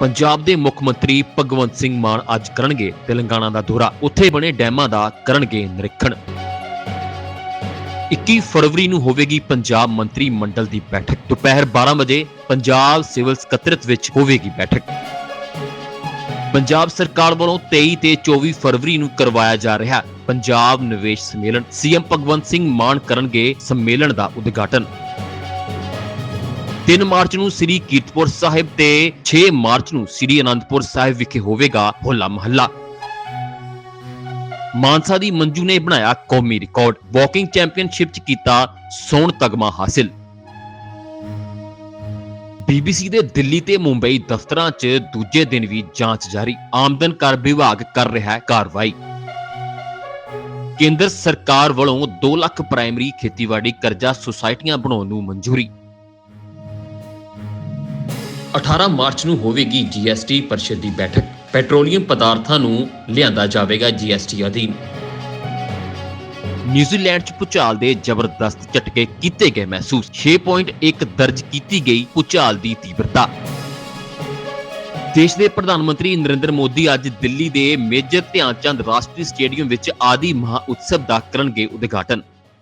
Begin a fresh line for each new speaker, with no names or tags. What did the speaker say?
ਪੰਜਾਬ ਦੇ ਮੁੱਖ ਮੰਤਰੀ ਭਗਵੰਤ ਸਿੰਘ ਮਾਨ ਅੱਜ ਕਰਨਗੇ ਤੇਲੰਗਾਨਾ ਦਾ ਦੌਰਾ। ਉੱਥੇ ਬਣੇ ਡੈਮਾਂ ਦਾ ਕਰਨਗੇ ਨਿਰੀਖਣ। 21 ਫਰਵਰੀ ਨੂੰ ਹੋਵੇਗੀ ਪੰਜਾਬ ਮੰਤਰੀ ਮੰਡਲ ਦੀ ਬੈਠਕ। ਦੁਪਹਿਰ 12 ਵਜੇ ਪੰਜਾਬ ਸਿਵਲ ਸਕੱਤਰਤ ਵਿੱਚ ਹੋਵੇਗੀ ਬੈਠਕ। ਪੰਜਾਬ ਸਰਕਾਰ ਵੱਲੋਂ 23 ਤੇ 24 ਫਰਵਰੀ ਨੂੰ ਕਰਵਾਇਆ ਜਾ ਰਿਹਾ ਪੰਜਾਬ ਨਿਵੇਸ਼ ਸੰਮੇਲਨ। ਸੀਐਮ ਭਗਵੰਤ ਸਿੰਘ ਮਾਨ ਕਰਨਗੇ ਸੰਮੇਲਨ ਦਾ ਉਦਘਾਟਨ। 3 ਮਾਰਚ ਨੂੰ ਸ੍ਰੀ ਕੀਰਤਪੁਰ ਸਾਹਿਬ ਤੇ 6 ਮਾਰਚ ਨੂੰ ਸ੍ਰੀ ਅਨੰਦਪੁਰ ਸਾਹਿਬ ਵਿਖੇ ਹੋਵੇਗਾ ਹੋਲਾ ਮਹੱਲਾ। ਮਾਨਸਾ ਦੀ ਮੰਜੂ ਨੇ ਬਣਾਇਆ ਕੌਮੀ ਰਿਕਾਰਡ। ਵਾਕਿੰਗ ਚੈਂਪੀਅਨਸ਼ਿਪ 'ਚ ਕੀਤਾ ਸੋਨ ਤਗਮਾ ਹਾਸਿਲ। ਬੀਬੀਸੀ ਦੇ ਦਿੱਲੀ ਤੇ ਮੁੰਬਈ ਦਫ਼ਤਰਾਂ 'ਚ ਦੂਜੇ ਦਿਨ ਵੀ ਜਾਂਚ ਜਾਰੀ। ਆਮਦਨ ਕਰ ਵਿਭਾਗ ਕਰ ਰਿਹਾ ਹੈ ਕਾਰਵਾਈ। ਕੇਂਦਰ ਸਰਕਾਰ ਵੱਲੋਂ 2 ਲੱਖ ਪ੍ਰਾਇਮਰੀ ਖੇਤੀਬਾੜੀ ਕਰਜ਼ਾ ਸੁਸਾਇਟੀਆਂ ਬਣਾਉਣ ਨੂੰ ਮਨਜ਼ੂਰੀ। 18 ਮਾਰਚ ਨੂੰ ਹੋਵੇਗੀ ਜੀਐਸਟੀ ਪਰਿਸ਼ਦ ਦੀ ਬੈਠਕ। ਪੈਟਰੋਲੀਅਮ ਪਦਾਰਥਾਂ ਨੂੰ ਲਿਆਂਦਾ ਜਾਵੇਗਾ ਜੀਐਸਟੀ ਅਧੀਨ। ਨਿਊਜ਼ੀਲੈਂਡ 'ਚ ਭੁਚਾਲ ਦੇ ਜ਼ਬਰਦਸਤ ਝਟਕੇ ਕੀਤੇ ਗਏ ਮਹਿਸੂਸ। 6.1 ਦਰਜ ਕੀਤੀ ਗਈ ਭੁਚਾਲ ਦੀ ਤੀਬਰਤਾ। ਦੇਸ਼ ਦੇ ਪ੍ਰਧਾਨ ਮੰਤਰੀ ਨਰਿੰਦਰ ਮੋਦੀ ਅੱਜ ਦਿੱਲੀ ਦੇ ਮੇਜਰ ਧਿਆਨ ਚੰਦ ਰਾਸ਼ਟਰੀ ਸਟੇਡੀਅਮ ਵਿੱਚ ਆਦੀ ਮਹਾ ਉਤਸਵ ਦਾ ਕਰਨਗੇ ਉਦਘਾਟਨ।